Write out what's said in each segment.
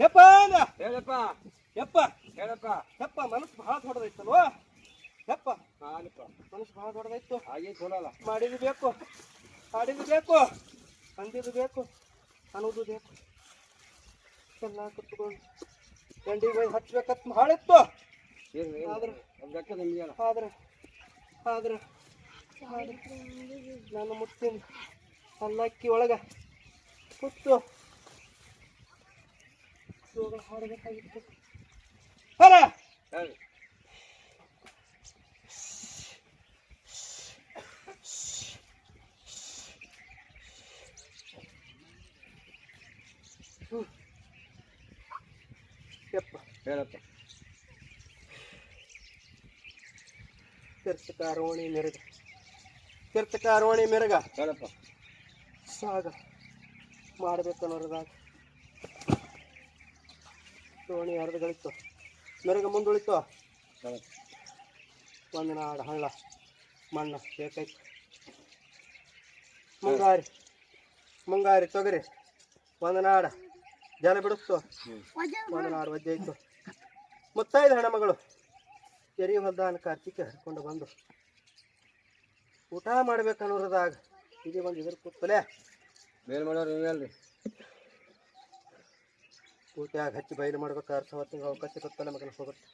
ಯಪ್ಪ ಅಂದ ಹೇಳಪ್ಪ. ಯಪ್ಪ. ಹೇಳಪ್ಪ. ಯಪ್ಪ ಮನಸ್ಸು ಬಹಳ ದೊಡ್ಡದೈತಲ್ವ? ಯಪ್ಪ. ಹಾಲಪ್ಪ ಮನಸ್ಸು ಬಹಳ ದೊಡ್ಡದೈತು. ಹಾಗೆ ಕೊಡಲ್ಲ ಮಾಡಿದ್ದು ಬೇಕು. ಆಡಿದ್ದು ಬೇಕು. ಅಂದಿದ್ದು ಬೇಕು. ಅನ್ನೋದು ಬೇಕು. ಎಲ್ಲ ಕತ್ಕೊಂಡು ಗಂಡಿಗೆ ಹೋಗಿ ಹಚ್ಬೇಕತ್ ಇರ್ಲಿ ಆದ್ರೆ ಆದ್ರೆ ಆದ್ರೆ ಆದ್ರೆ. ನಾನು ಮುಟ್ತೀನಿ. ಅಲ್ಲಕ್ಕಿ ಒಳಗೆ. ಕೂತು ಇವುಗಳು ಹಾಡಬೇಕಾಗಿತ್ತು ಅರ ಹೇಳಿ ಯಪ್ಪ ಹೇಳಪ್ಪ ಕಿರ್ತಕ ಅರವಣಿ ಮೆರಗ ಕಿರ್ತಕ ಅರವಣಿ ಮೆರಗ ಹೇಳಪ್ಪ ಸಾಗ ಮಾಡ್ಬೇಕನ್ನೋರದಾಗ ದೋಣಿ ಹರಿದುಗಳಿತ್ತು ಮೆರಗ ಮುಂದುಳಿತು ಒಂದು ನಾಡು ಹಳ್ಳ, ಮಣ್ಣು ಬೇಕಾಯ್ತು ಮುಂಗಾರಿ ಮುಂಗಾರಿ ತೊಗರಿ ಒಂದು ನಾಡ ಜಲ ಬಿಡಿಸ್ತು ಒಂದು ನಾಡು ವಜ್ಜೆ ಇತ್ತು ಮುತ್ತೈದು ಹೆಣ್ಮಗಳು ಎರಿ ಹೊಲ್ದಾನ ಕಾರ್ತಿಕ ಹರ್ಕೊಂಡು ಬಂದು. ಊಟ ಮಾಡ್ಬೇಕನ್ನೋದಾಗ ಇದೇ ಒಂದು ಇದ್ರ ಕೂತ್ಕೊಲೆ. ಬೇರೆ ಮಾಡೋರು ನೀವೇ ಊಟ್ಯಾಗ ಹಚ್ಚಿ ಬಯಲು ಮಾಡ್ಬೇಕಾದ್ರೆ ಹೊತ್ತಿಗೆ ಅವಕಾಶ ಗೊತ್ತಲ್ಲ ಮಗನ ಹೋಗುತ್ತೆ.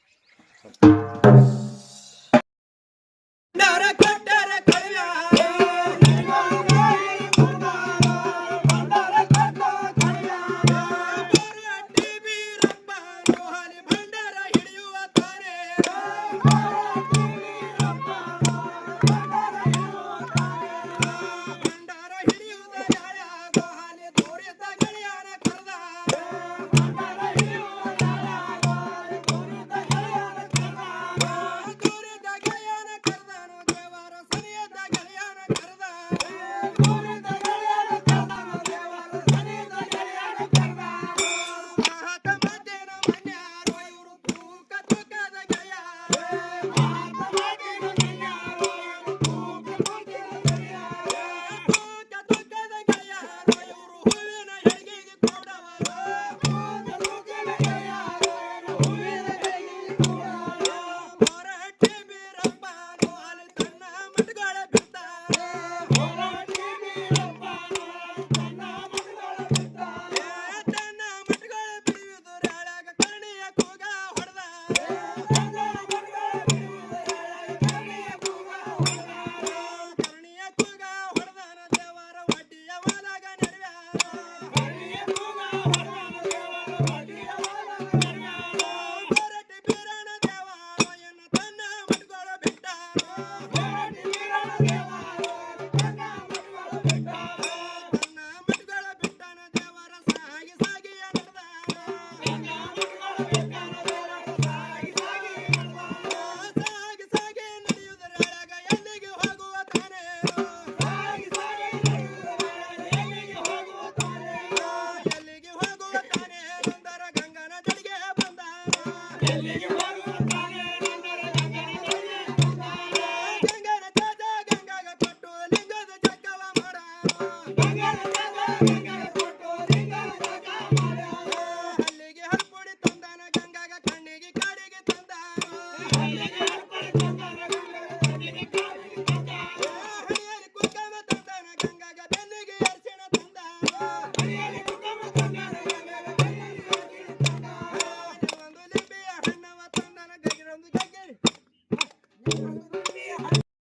Ganga,